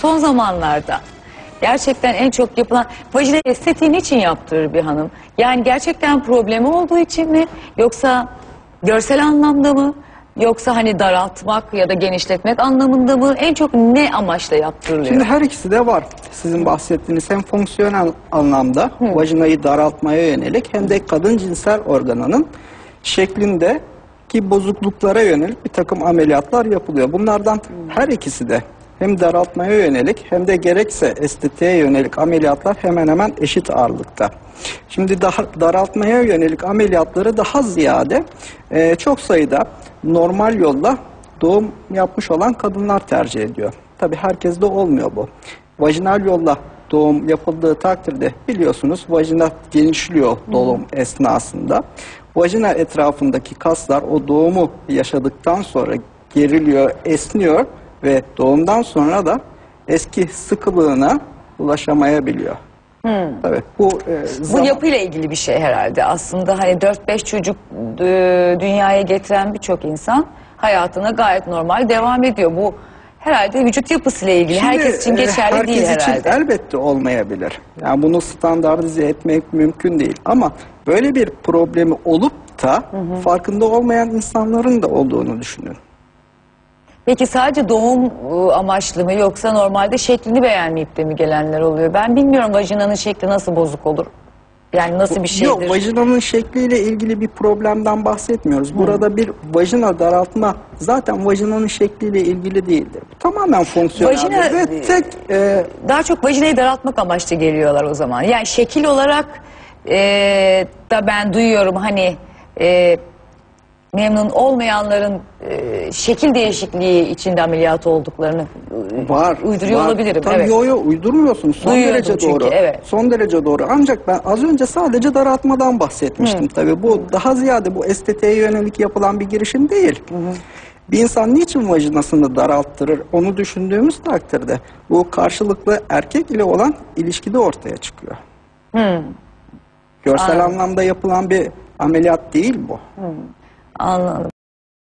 Son zamanlarda gerçekten en çok yapılan vajina estetiği için yaptırır bir hanım? Yani gerçekten problemi olduğu için mi yoksa görsel anlamda mı yoksa hani daraltmak ya da genişletmek anlamında mı en çok ne amaçla yaptırılıyor? Şimdi her ikisi de var. Sizin bahsettiğiniz hem fonksiyonel anlamda vajinayı daraltmaya yönelik hem de kadın cinsel organının şeklinde ki bozukluklara yönelik bir takım ameliyatlar yapılıyor. Bunlardan her ikisi de hem daraltmaya yönelik hem de gerekse estetiğe yönelik ameliyatlar hemen hemen eşit ağırlıkta. Şimdi daha daraltmaya yönelik ameliyatları daha ziyade e, çok sayıda normal yolla doğum yapmış olan kadınlar tercih ediyor. Tabi herkes de olmuyor bu. Vajinal yolla doğum yapıldığı takdirde biliyorsunuz vajina genişliyor doğum esnasında. Vajina etrafındaki kaslar o doğumu yaşadıktan sonra geriliyor, esniyor ve doğumdan sonra da eski sıkılığına ulaşamayabiliyor. Tabii bu e, Bu zaman- yapıyla ilgili bir şey herhalde. Aslında hani 4-5 çocuk e, dünyaya getiren birçok insan hayatına gayet normal devam ediyor. Bu herhalde vücut yapısıyla ilgili. Şimdi, herkes için e, geçerli herkes değil için herhalde. elbette olmayabilir. Yani bunu standartize etmek mümkün değil. Ama böyle bir problemi olup da farkında olmayan insanların da olduğunu düşünün. Peki sadece doğum e, amaçlı mı yoksa normalde şeklini beğenmeyip de mi gelenler oluyor? Ben bilmiyorum vajinanın şekli nasıl bozuk olur. Yani nasıl bir şeydir? Yok vajinanın şekliyle ilgili bir problemden bahsetmiyoruz. Burada bir vajina daraltma zaten vajinanın şekliyle ilgili değildir. Bu tamamen fonksiyonel Vajina- ve tek e, Daha çok vajinayı daraltmak amaçlı geliyorlar o zaman. Yani şekil olarak e, da ben duyuyorum hani e, memnun olmayanların e, şekil değişikliği içinde ameliyat olduklarını e, Var. uyduruyor var. olabilirim. Tabii evet. yo yo uydurmuyorsun. Son Duyuyordum derece çünkü, doğru. evet. Son derece doğru. Ancak ben az önce sadece daraltmadan bahsetmiştim tabii. Bu daha ziyade bu estetiğe yönelik yapılan bir girişim değil. Bir insan niçin vajinasını daralttırır onu düşündüğümüz takdirde bu karşılıklı erkek ile olan ilişkide ortaya çıkıyor. Görsel Anladım. anlamda yapılan bir ameliyat değil bu. Anladım.